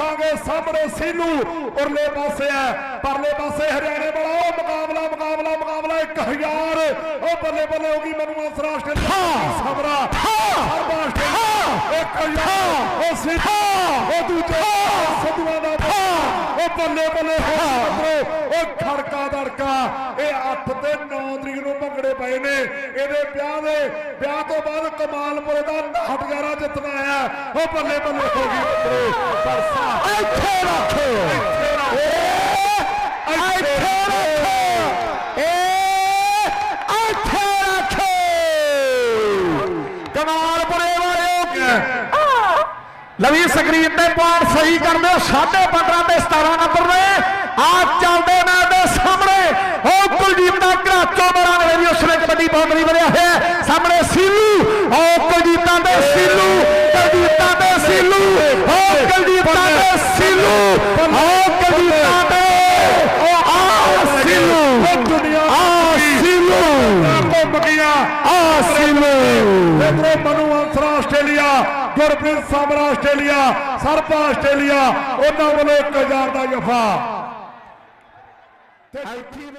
ਦੇਖਾਂਗੇ ਸਾਹਮਣੇ ਸੀਨੂ। ਉਰਲੇ ਪਾਸੇ ਹੈ ਪਰਲੇ ਪਾਸੇ ਹਰਿਆਣੇ ਵਾਲਾ। ਉਹ ਮੁਕਾਬਲਾ ਮੁਕਾਬਲਾ ਮੁਕਾਬਲਾ 1000 ਉਹ ਬੱਲੇ ਬੱਲੇ ਹੋ ਗਈ ਮੈਨੂੰ ਆਸਰ ਆਸਟ੍ਰੇਲੀਆ ਸਬਰਾ ਸਰਬ ਆਸਟ੍ਰੇਲੀਆ 1000 ਉਹ ਸੀਨੂ ਉਹ ਦੂਜੇ ਸਦੂਆ ਬੱਲੇ ਬੱਲੇ ਉਹ ਖੜਕਾ ਦੜਕਾ ਇਹ 8 ਤੇ 9 ਤਰੀਕ ਨੂੰ ਭੰਗੜੇ ਪਏ ਨੇ। ਇਹਦੇ ਵਿਆਹ ਦੇ ਵਿਆਹ ਤੋਂ ਬਾਅਦ ਕਮਾਲਪੁਰ ਦਾ 9000 ਜਿੱਤਣਾ ਆਇਆ ਉਹ ਬੱਲੇ ਬੱਲੇ ਹੋ ਗਈ ਬੱਲੇ ਪਰਸਾ ਇੱਥੇ ਰੱਖ। ਇੱਥੇ ਰੱਖ। ਲਵੀ ਸਕਰੀਨ ਤੇ ਪੁਆਇੰਟ ਸਹੀ ਕਰਦੇ ਹੋ 15.5 ਤੇ 17 ਨੰਬਰ ਨੇ ਆ ਚੱਲਦੇ ਨੇ ਦੇ ਸਾਹਮਣੇ। ਉਹ ਕੁਲਦੀਪ ਦਾ ਘਰਾਚੋ ਬੜਾ ਨੇ ਵੀ ਉਸਨੇ ਕਬੱਡੀ ਬਾਉਂਡਰੀ ਬਣਿਆ ਹੋਇਆ। ਸਾਹਮਣੇ ਸੀਲੂ। ਉਹ ਕੁਲਦੀਪਾਂ ਦੇ ਸੀਲੂ। ਕੁਲਦੀਪਾਂ ਦੇ ਸੀਲੂ। ਉਹ ਕੁਲਦੀਪਾਂ ਦੇ ਸੀਲੂ। ਉਹ ਕੁਲਦੀਪਾਂ ਦੇ। ਉਹ ਆ ਸੀਲੂ। ਉਹ ਦੁਨੀਆ ਆ ਸੀਲੂ। ਘੁੰਮ ਗਿਆ। ਆ ਸੀਲੂ। ਇਧਰੋਂ ਮਨੂ ਅੰਸਰ ਆਸਟ੍ਰੇਲੀਆ। ਗੁਰਪ੍ਰੀਤ ਸਾਮਰਾ ਆਸਟ੍ਰੇਲੀਆ ਸਰਪਾ ਆਸਟ੍ਰੇਲੀਆ ਉਹਨਾਂ ਵੱਲੋਂ 1000 ਦਾ ਜਫਾ। ਇੱਥੇ